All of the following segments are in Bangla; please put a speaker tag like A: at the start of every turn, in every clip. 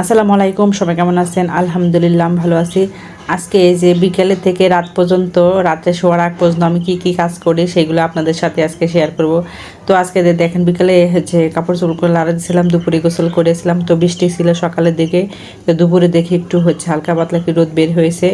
A: আসসালামু আলাইকুম, সবাই কেমন আছেন? আলহামদুলিল্লাহ ভালো আছি। আজকে এই যে বিকেলে থেকে রাত পর্যন্ত রাত্রে শোয়ার আগ পর্যন্ত আমি কী কী কাজ করি সেগুলো আপনাদের সাথে আজকে শেয়ার করব। তো আজকে দেখেন, বিকেলে হচ্ছে কাপড় করে লাড়া দিয়েছিলাম দুপুরে গোসল করেছিলাম, তো বৃষ্টি ছিল সকালের দিকে। তো দুপুরে দেখি একটু হচ্ছে হালকা পাতলা কি রোদ বের হয়েছে।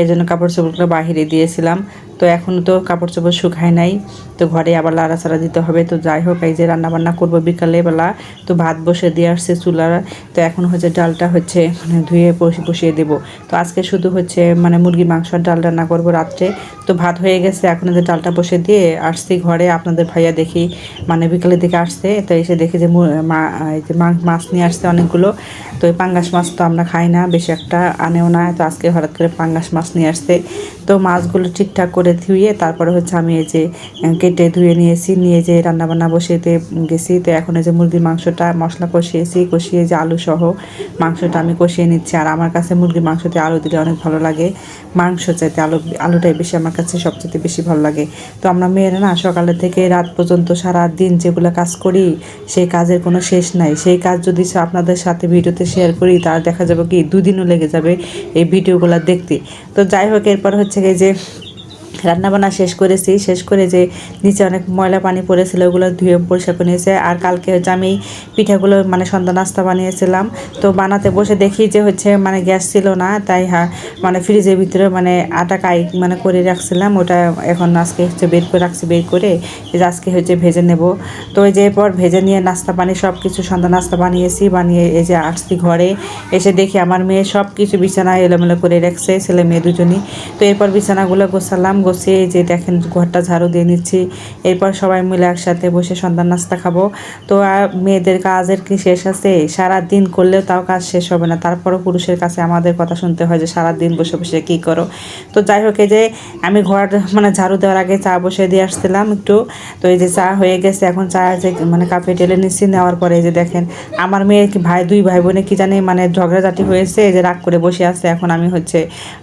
A: এই জন্য কাপড় চোপড়গুলো বাহিরে দিয়েছিলাম। তো এখনও তো কাপড় চোপড় শুকায় নাই। তো ঘরে আবার লাড়াচাড়া দিতে হবে। তো যাই হোক, এই যে রান্নাবান্না করব বিকালে বেলা। তো ভাত বসে দিয়ে আসছে চুলার। তো এখন হচ্ছে ডালটা হচ্ছে মানে ধুয়ে বসে বসিয়ে দেবো। তো আজকে শুধু হচ্ছে মানে মুরগি মাংস আর ডাল রান্না করব রাত্রে। তো ভাত হয়ে গেছে, এখন যে ডালটা বসে দিয়ে আসছি ঘরে। আপনাদের ভাইয়া দেখি মানে বিকালের দিকে আসছে। তো এসে দেখি যে মাছ নিয়ে আসছে অনেকগুলো। তো এই পাঙ্গাস মাছ তো আমরা খাই না, বেশি একটা আনেও না। তো আজকে হঠাৎ করে পাঙ্গাস মাছ নিয়ে আসছে। তো মাছগুলো ঠিকঠাক করে ধুয়ে তারপরে হচ্ছে আমি এই যে কেটে ধুয়ে নিয়েছি, নিয়ে যে রান্নাবান্না বসিয়েতে গেছি। তো এখন এই যে মুরগির মাংসটা মশলা কষিয়েছি, কষিয়ে যে আলু সহ মাংসটা আমি কষিয়ে নিচ্ছি। আর আমার কাছে মুরগির মাংসতে আলু দিলে অনেক ভালো লাগে। মাংস চাইতে আলু, আলুটাই বেশি আমার কাছে সবচেয়ে বেশি ভালো লাগে। তো আমরা মেয়েরা না সকালে থেকে রাত পর্যন্ত সারা দিন যেগুলো কাজ করি, সেই কাজের কোনো শেষ নাই। সেই কাজ যদি আপনাদের সাথে ভিডিওতে শেয়ার করি তার দেখা যাবে কি দুদিনও লেগে যাবে এই ভিডিওগুলো দেখতে। তো যাই হোক, এরপর হচ্ছে যে রান্নাবান্না শেষ করেছি, শেষ করে যে নিচে অনেক ময়লা পানি পড়েছিল, ওগুলো ধুয়ে পরিষ্কার করে নিয়েছে। আর কালকে হচ্ছে আমি পিঠাগুলো মানে সন্ধ্যা নাস্তা বানিয়েছিলাম। তো বানাতে বসে দেখি যে হচ্ছে মানে গ্যাস ছিল না, তাই হ্যাঁ মানে ফ্রিজের ভিতরে মানে আটা কাই মানে করে রাখছিলাম। ওটা এখন আজকে হচ্ছে বের করে রাখছি, বের করে আজকে হচ্ছে ভেজে নেব। তো এই যে এরপর ভেজে নিয়ে নাস্তা পানি সব কিছু সন্ধ্যা নাস্তা বানিয়েছি, বানিয়ে এই যে আসছি ঘরে। এসে দেখি আমার মেয়ে সব কিছু বিছানায় এলোমেলো করে রাখছে, ছেলে মেয়ে দুজনই। তো এরপর বিছানাগুলো গোছালাম এই যে দেখেন ঘরটা ঝাড়ু দিয়ে নিচ্ছি। এরপর সবাই মিলে একসাথে বসে সন্ধ্যা নাস্তা খাব। তো আর মেয়েদের কাজের কি শেষ আছে? সারা দিন করলেও তাও কাজ শেষ হবে না। তারপরও পুরুষের কাছে আমাদের কথা শুনতে হয় যে সারা দিন বসে বসে কি করো? তো যাই হোক যে আমি ঘর মানে ঝাড়ু দেওয়ার আগে চা বসে দিয়ে আসছিলাম একটু। তো এই যে চা হয়ে গেছে, এখন চা যে মানে কাপে টেলে নিচ্ছি। নেওয়ার পরে এই যে দেখেন, আমার মেয়ের কি ভাই, দুই ভাই বোনে কি জানি মানে ঝগড়াঝাটি হয়েছে। যে রাগ করে বসে আছে। এখন আমি হচ্ছে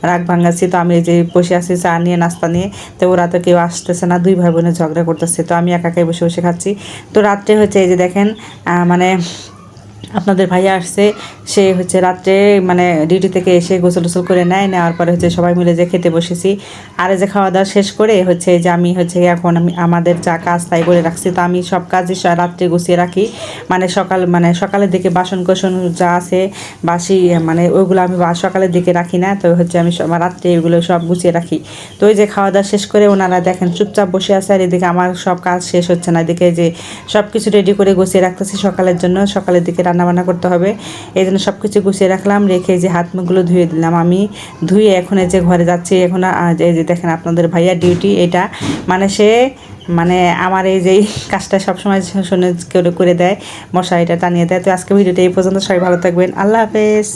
A: রাগ ভাঙাচ্ছি। তো আমি এই যে বসে আছি, চা নিয়ে, নাস্তা নিয়ে। তো ওরা তো কেউ আসতেছে না, দুই ভাই বোনে ঝগড়া করতেছে, তো আমি একা একাই বসে বসে খাচ্ছি। তো রাত্রে হচ্ছে এই যে দেখেন মানে আপনাদের ভাইয়া আসছে, সে হচ্ছে রাত্রে মানে ডিউটি থেকে এসে গোসল টোসল করে নেয়, নেওয়ার পরে হচ্ছে সবাই মিলে যে খেতে বসেছি। আর যে খাওয়া দাওয়া শেষ করে হচ্ছে যে আমি হচ্ছে এখন আমি, আমাদের যা কাজ তাই করে রাখছি। তো আমি সব কাজই রাত্রে গুছিয়ে রাখি। মানে সকাল মানে সকালের দিকে বাসন কোসন যা আছে, বাসি মানে ওইগুলো আমি সকালের দিকে রাখি না। তো হচ্ছে আমি রাত্রে এগুলো সব গুছিয়ে রাখি। তো ওই যে খাওয়া দাওয়া শেষ করে ওনারা দেখেন চুপচাপ বসে আছে, আর এদিকে আমার সব কাজ শেষ হচ্ছে না। এদিকে যে সব কিছু রেডি করে গুছিয়ে রাখতেছি সকালের জন্য। সকালের দিকে রান্না বান্না করতে হবে। এই জন্য সব কিছু গুছিয়ে রাখলাম, রেখে যে হাত মুখগুলো ধুয়ে দিলাম আমি। ধুয়ে এখন যে ঘরে যাচ্ছি, এখন এই যে দেখেন আপনাদের ভাইয়া ডিউটি এটা। মানে সে মানে আমার এই যে কাজটা সবসময় শুনে করে দেয়, মশা এটা টানিয়ে দেয়। তো আজকে ভিডিওটা এই পর্যন্ত, সবাই ভালো থাকবেন। আল্লাহ হাফেজ।